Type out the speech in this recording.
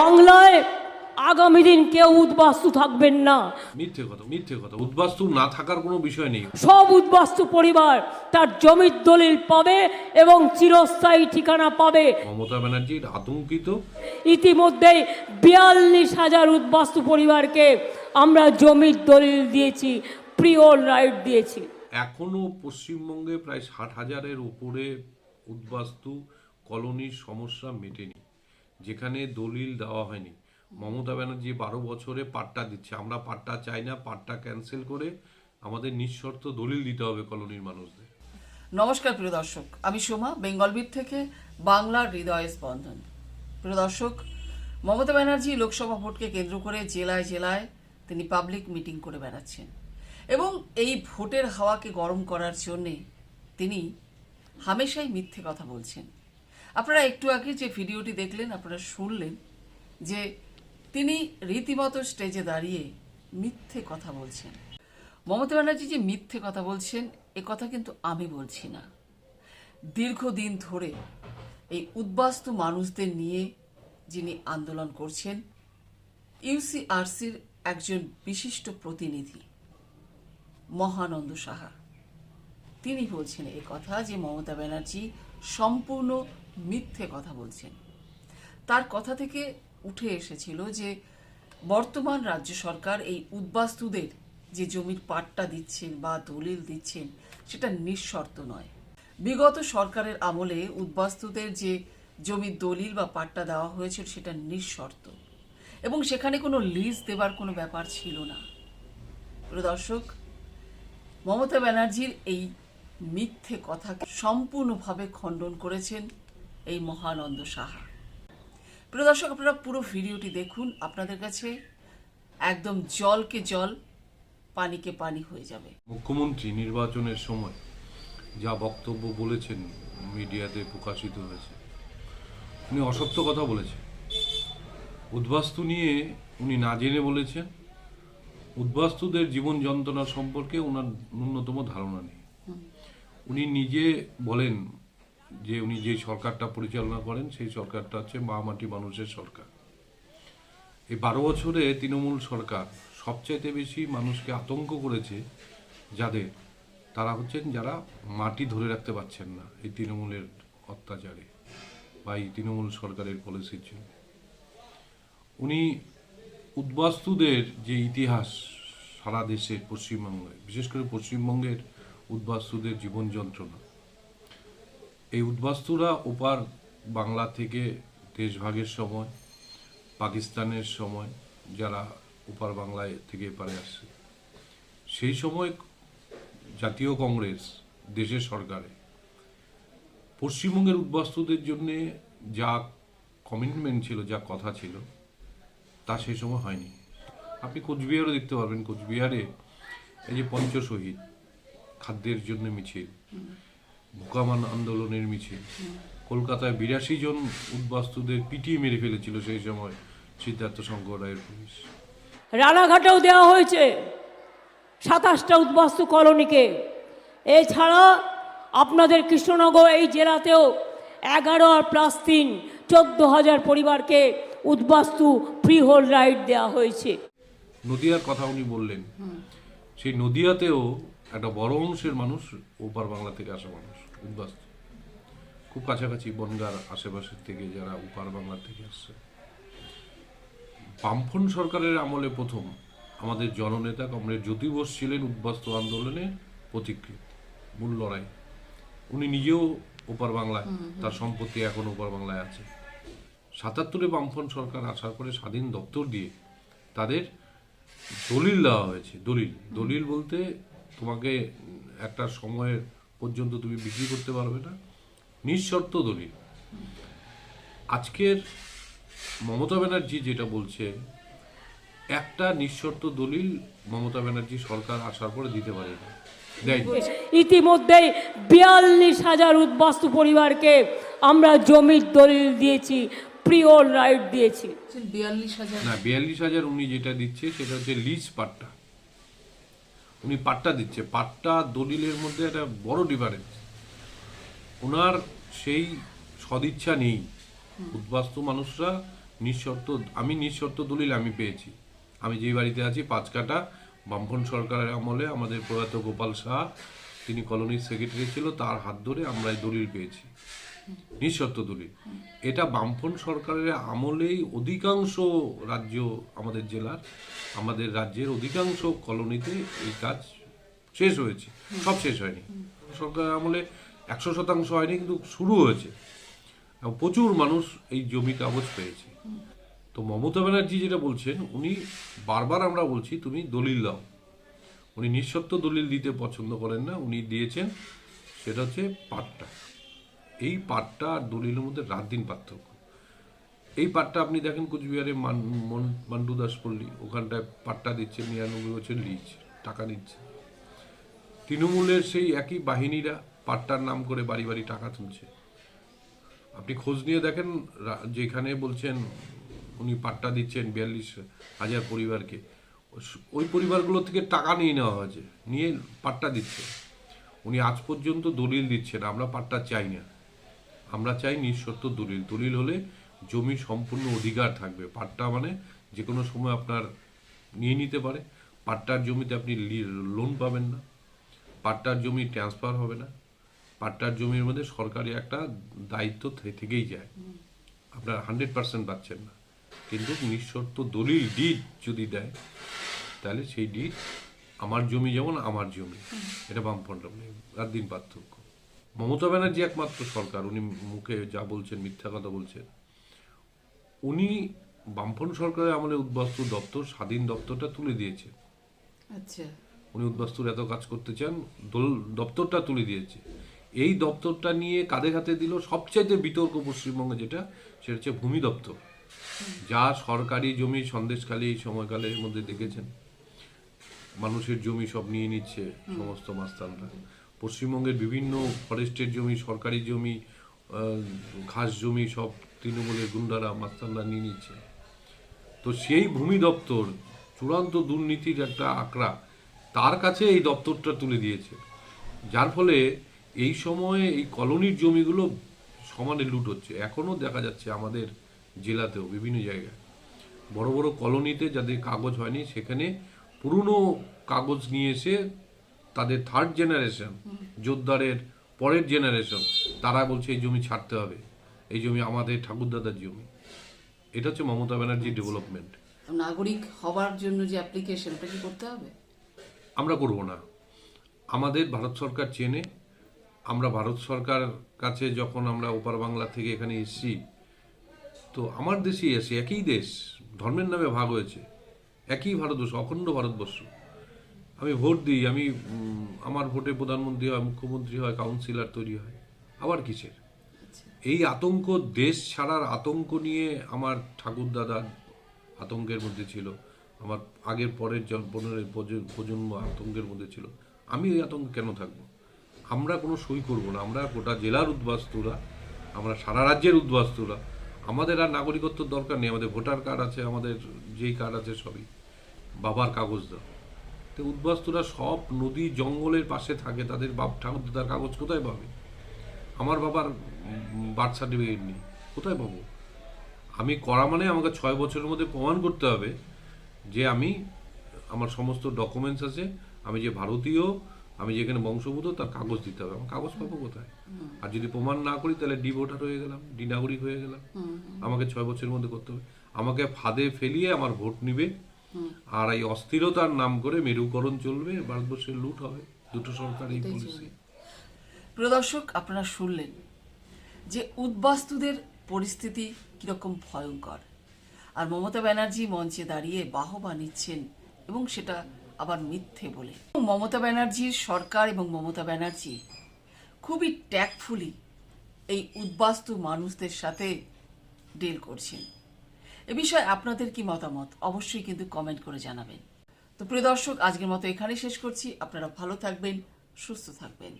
বাংলায় আগামী দিন কেউ উদ্বাস্তু থাকবেন না। মিথ্যে কথা মিথ্যে কথা। উদ্বাস্তু না থাকার কোনো বিষয় নেই। সব উদ্বাস্তু পরিবার তার জমির দলিল পাবে এবং চিরস্থায়ী ঠিকানা পাবে। মমতা ব্যানার্জির আতঙ্কিত? ইতিমধ্যেই বিয়াল্লিশ হাজার উদ্বাস্তু পরিবারকে আমরা জমির দলিল দিয়েছি প্রিওর রাইট দিয়েছি। এখনও পশ্চিমবঙ্গে প্রায় ষাট হাজারের উপরে উদ্বাস্তু কলোনির সমস্যা মেটেনি। যেখানে দলিল দেওয়া হয়নি। মমতা ব্যানার্জি বারো বছরে পাট্টা দিচ্ছে। আমরা পাট্টা চাই না, পাট্টা ক্যান্সেল করে আমাদের নিঃশর্ত দলিল দিতে হবে কলোনির মানুষদের। নমস্কার প্রিয় দর্শক, আমি সোমা বেঙ্গলবিদ থেকে বাংলার হৃদয় স্পন্দন। প্রিয় দর্শক, মমতা ব্যানার্জি লোকসভা ভোটকে কেন্দ্র করে জেলায় জেলায় তিনি পাবলিক মিটিং করে বেড়াচ্ছেন এবং এই ভোটের হাওয়াকে গরম করার জন্যে তিনি হামেশাই মিথ্যে কথা বলছেন। আপনারা একটু আগে যে ভিডিওটি দেখলেন, আপনারা শুনলেন যে তিনি রীতিমতো স্টেজে দাঁড়িয়ে মিথ্যে কথা বলছেন। মমতা ব্যানার্জি যে মিথ্যে কথা বলছেন, এ কথা কিন্তু আমি বলছি না। দীর্ঘদিন ধরে এই উদ্বাস্তু মানুষদের নিয়ে যিনি আন্দোলন করছেন ইউসিআরসির একজন বিশিষ্ট প্রতিনিধি, মহানন্দ সাহা। তিনি বলছেন এই কথা যে মমতা ব্যানার্জি সম্পূর্ণ মিথ্যে কথা বলছেন। তার কথা থেকে উঠে এসেছিল যে, বর্তমান রাজ্য সরকার এই উদ্বাস্তুদের যে জমির পাট্টা দিচ্ছেন বা দলিল দিচ্ছেন, সেটা নিঃশর্ত নয়। বিগত সরকারের আমলে উদ্বাস্তুদের যে জমির দলিল বা পাট্টা দেওয়া হয়েছিল, সেটা নিঃশর্ত। এবং সেখানে কোনো লিজ দেবার কোনো ব্যাপার ছিল না। দর্শক, মমতা ব্যানার্জির এই মিথ্যে কথাকে সম্পূর্ণভাবে খণ্ডন করেছেন এই মহানন্দ সাহা। প্রিয় দর্শক আপনারা পুরো ভিডিওটি দেখুন আপনাদের কাছে একদম জলকে জল পানিকে পানি হয়ে যাবে। মুখ্যমন্ত্রী নির্বাচনের সময় যা বক্তব্য বলেছেন মিডিয়াতে প্রকাশিত হয়েছে উনি অসত্য কথা বলেছেন। উদ্বাস্তু নিয়ে উনি না জেনে বলেছেন উদ্বাস্তুদের জীবন যন্ত্রণা সম্পর্কে ওনার ন্যূনতম ধারণা নেই। উনি নিজে বলেন যে উনি যে সরকারটা পরিচালনা করেন, সেই সরকারটা হচ্ছে মা মাটি মানুষের সরকার। এই বারো বছরে তৃণমূল সরকার সবচাইতে বেশি মানুষকে আতঙ্ক করেছে যাদের, তারা হচ্ছেন যারা মাটি ধরে রাখতে পারছেন না এই তৃণমূলের অত্যাচারে বা এই তৃণমূল সরকারের পলিসির জন্য। উনি উদ্বাস্তুদের যে ইতিহাস সারা দেশে পশ্চিমবঙ্গে, বিশেষ করে পশ্চিমবঙ্গের উদ্বাস্তুদের জীবন যন্ত্রণা এই উদ্বাস্তুরা ওপার বাংলা থেকে দেশভাগের সময়, পাকিস্তানের সময় যারা ওপার বাংলায় থেকে এপারে আসছে। সেই সময় জাতীয় কংগ্রেস দেশের সরকারে পশ্চিমবঙ্গের উদ্বাস্তুদের জন্য যা কমিটমেন্ট ছিল, যা কথা ছিল, তা সেই সময় হয়নি। আপনি কোচবিহারও দেখতে পারবেন, কোচবিহারে এই যে পঞ্চ শহীদ খাদ্যের জন্য মিছিল ভুকামান আন্দোলনের মিছিল। কলকাতায় বিরাশি জন উদ্বাস্তুদের পিটিয়ে মেরে ফেলেছিল সেই সময় সিদ্ধার্থ শঙ্কর রায়ের পুলিশ। রানাঘাটেও দেওয়া হয়েছে সাতাশটা উদ্বাস্তু কলোনিকে। এছাড়া আপনাদের কৃষ্ণনগর এই জেলাতেও এগারো আর প্লাস তিন চোদ্দ হাজার পরিবারকে উদ্বাস্তু ফ্রি হোল্ড রাইট দেওয়া হয়েছে। নদিয়ার কথা উনি বললেন। সেই নদিয়াতেও একটা বড় অংশের মানুষ ওপার বাংলা থেকে আসা মানুষ। উদ্বাস্ত। খুব কাছাকাছি বনগার আশেপাশের থেকে যারা উপার বাংলা থেকে আসছে। বামফ্রন্ট সরকারের আমলে প্রথম আমাদের জননেতা কমরেড জ্যোতি বোস ছিলেন উদ্বাস্তু আন্দোলনে পথিকৃত মূল লড়াই। উনি নিজেও ওপার বাংলায় তার সম্পত্তি এখন ওপার বাংলায় আছে। সাতাত্তরে বামফ্রন্ট সরকার আসার পরে স্বাধীন দপ্তর দিয়ে তাদের দলিল দেওয়া হয়েছে দলিল। দলিল বলতে তোমাকে একটা সময়ের পর্যন্ত তুমি বিক্রি করতে পারবে না। নিঃশর্ত দলিল। আজকের মমতা ব্যানার্জি যেটা বলছে একটা নিঃশর্ত দলিল মমতা ব্যানার্জি সরকার আসার পরে দিতে পারে না। ইতিমধ্যেই বিয়াল্লিশ হাজার উদ্বাস্তু পরিবারকে আমরা জমির দলিল দিয়েছি প্রিওর রাইট দিয়েছি। বিয়াল্লিশ হাজার না বিয়াল্লিশ হাজার উনি যেটা দিচ্ছে সেটা হচ্ছে লিজ পাট্টা। উনি পাট্টা দিচ্ছে। পাট্টা দলিলের মধ্যে একটা বড় ডিফারেন্স ওনার সেই সদিচ্ছা নেই। উদ্বাস্তু মানুষরা নিঃশর্ত আমি নিঃশর্ত দলিল আমি পেয়েছি। আমি যেই বাড়িতে আছি পাঁচ কাটা বামফন সরকারের আমলে আমাদের প্রয়াত গোপাল শাহ তিনি কলোনির সেক্রেটারি ছিল তার হাত ধরে আমরা এই দলিল পেয়েছি। নিঃশর্ত দলিল। এটা বামফন সরকারের আমলেই অধিকাংশ রাজ্য আমাদের জেলার, আমাদের রাজ্যের অধিকাংশ কলোনিতে এই কাজ শেষ হয়েছে। সব শেষ হয়নি। সরকারের আমলে একশো শতাংশ হয়নি, কিন্তু শুরু হয়েছে। প্রচুর মানুষ এই জমি কাগজ পেয়েছে। তো মমতা ব্যানার্জি যেটা বলছেন, উনি বারবার আমরা বলছি, তুমি দলিল দাও। উনি নিঃশর্ত দলিল দিতে পছন্দ করেন না। উনি দিয়েছেন, সেটা হচ্ছে পাট্টা। এই পাট্টা আর দলিলের মধ্যে রাত দিন পার্থক্য। এই পাট্টা আপনি দেখেন কোচবিহারে মান- মান্ডু দাস পল্লী ওখানটায় পাট্টা দিচ্ছে, নিরানব্বই বছর লিজ টাকা নিচ্ছে। তৃণমূলের সেই একই বাহিনীরা পাট্টার নাম করে বাড়ি বাড়ি টাকা তুলছে। আপনি খোঁজ নিয়ে দেখেন যেখানে বলছেন উনি পাট্টা দিচ্ছেন বিয়াল্লিশ হাজার পরিবারকে ওই পরিবারগুলো থেকে টাকা নিয়ে নেওয়া হয়েছে, নিয়ে পাট্টা দিচ্ছে। উনি আজ পর্যন্ত দলিল দিচ্ছেন, আমরা পাট্টা চাই না। আমরা চাই নিঃশর্ত দলিল। দলিল হলে জমি সম্পূর্ণ অধিকার থাকবে। পাট্টা মানে যে কোনো সময় আপনার নিয়ে নিতে পারে। পাট্টার জমিতে আপনি লোন পাবেন না। পাট্টার জমি ট্রান্সফার হবে না। পাট্টার জমির মধ্যে সরকারি একটা দায়িত্ব থেকেই যায়। আপনার হান্ড্রেড পার্সেন্ট পাচ্ছেন না। কিন্তু নিঃশর্ত দলিল ডিড যদি দেয়, তাহলে সেই ডিড আমার জমি যেমন আমার জমি। এটা বামফ্রন্ট রাত দিন পার্থক্য মমতা ব্যানার্জি একমাত্র সরকার উনি মুখে যা বলছেন মিথ্যা কথা বলছেন। উনি বামফ্রন্ট সরকারের আমলে উদ্বাস্তু দপ্তর স্বাধীন দপ্তরটা তুলে দিয়েছে। আচ্ছা। উনি উদ্বাস্তুর এত কাজ করতে চান দোল দপ্তরটা তুলে দিয়েছে। এই দপ্তরটা নিয়ে কাঁধে হাতে দিল সবচাইতে বিতর্ক পশ্চিমবঙ্গে যেটা সেটা হচ্ছে ভূমি দপ্তর। যা সরকারি জমি সন্দেশকালী এই সময়কালের মধ্যে দেখেছেন। মানুষের জমি সব নিয়ে নিচ্ছে সমস্ত মাস্তানরা। পশ্চিমবঙ্গের বিভিন্ন ফরেস্টের জমি, সরকারি জমি ঘাস জমি সব তৃণমূলের গুন্ডারা মাস্তানরা নিয়ে নিচ্ছে। তো সেই ভূমি দপ্তর চূড়ান্ত দুর্নীতির একটা আঁকড়া তার কাছে এই দপ্তরটা তুলে দিয়েছে। যার ফলে এই সময়ে এই কলোনির জমিগুলো সমানে লুট হচ্ছে। এখনও দেখা যাচ্ছে আমাদের জেলাতেও বিভিন্ন জায়গায়। বড় বড় কলোনিতে যাদের কাগজ হয়নি, সেখানে পুরনো কাগজ নিয়ে এসে তাদের থার্ড জেনারেশন জোরদারের পরের জেনারেশন তারা বলছে এই জমি ছাড়তে হবে। এই জমি আমাদের ঠাকুরদাদার জমি। এটা হচ্ছে মমতা ব্যানার্জি ডেভেলপমেন্ট নাগরিক হওয়ার জন্য যে অ্যাপ্লিকেশনটা কি করতে হবে? আমরা করব না। আমাদের ভারত সরকার চেনে। আমরা ভারত সরকার কাছে যখন আমরা ওপার বাংলা থেকে এখানে এসেছি তো আমার দেশেই এসে একই দেশ ধর্মের নামে ভাগ হয়েছে। একই ভারতবর্ষ অখণ্ড ভারতবর্ষ। আমি ভোট দিই আমি আমার ভোটে প্রধানমন্ত্রী হয় মুখ্যমন্ত্রী হয় কাউন্সিলর তৈরি হয়। আবার কিসের? এই আতঙ্ক দেশ ছাড়ার আতঙ্ক নিয়ে আমার ঠাকুরদাদা আতঙ্কের মধ্যে ছিল। আমার আগের পরের পনেরো প্রজন্ম আতঙ্কের মধ্যে ছিল। আমি ওই আতঙ্কে কেন থাকব? আমরা কোনো সই করব না। আমরা গোটা জেলার উদ্বাস্তুরা আমরা সারা রাজ্যের উদ্বাস্তুরা। আমাদের আর নাগরিকত্ব দরকার নেই। আমাদের ভোটার কার্ড আছে আমাদের যেই কার্ড আছে সবই। বাবার কাগজ দাও। তো উদ্বাস্তুরা সব নদী জঙ্গলের পাশে থাকে তাদের বাপ ঠাকুরদাদার কাগজ কোথায় পাবে? আমার বাবার বার্থ সার্টিফিকেট নেই কোথায় পাবো? আমি করা মানে আমাকে ছয় বছরের মধ্যে প্রমাণ করতে হবে যে আমি আমার সমস্ত ডকুমেন্টস আছে আমি যে ভারতীয় আমি যেখানে বংশভূত তার কাগজ দিতে হবে। আমার কাগজ পাবো কোথায়? আর যদি প্রমাণ না করি তাহলে ডি ভোটার হয়ে গেলাম ডি নাগরিক হয়ে গেলাম। আমাকে ছয় বছরের মধ্যে করতে হবে। আমাকে ফাঁদে ফেলিয়ে আমার ভোট নিবে আর এই অস্থিরতার নাম করে মেরুকরণ চলবে ভারতবর্ষের লুট হবে দুটো সরকারি এটাই পলিসি চলবে। প্রিয় দর্শক আপনারা শুনলেন যে উদ্বাস্তুদের পরিস্থিতি কীরকম ভয়ঙ্কর। আর মমতা ব্যানার্জি মঞ্চে দাঁড়িয়ে বাহবা নিচ্ছেন এবং সেটা আবার মিথ্যে বলে। মমতা ব্যানার্জির সরকার এবং মমতা ব্যানার্জি খুবই ট্যাক্টফুলি এই উদ্বাস্তু মানুষদের সাথে ডিল করছেন। এ বিষয়ে আপনাদের কি মতামত? অবশ্যই কিন্তু কমেন্ট করে জানাবেন। তো প্রিয় দর্শক, আজকের মতো এখানেই শেষ করছি। আপনারা ভালো থাকবেন, সুস্থ থাকবেন।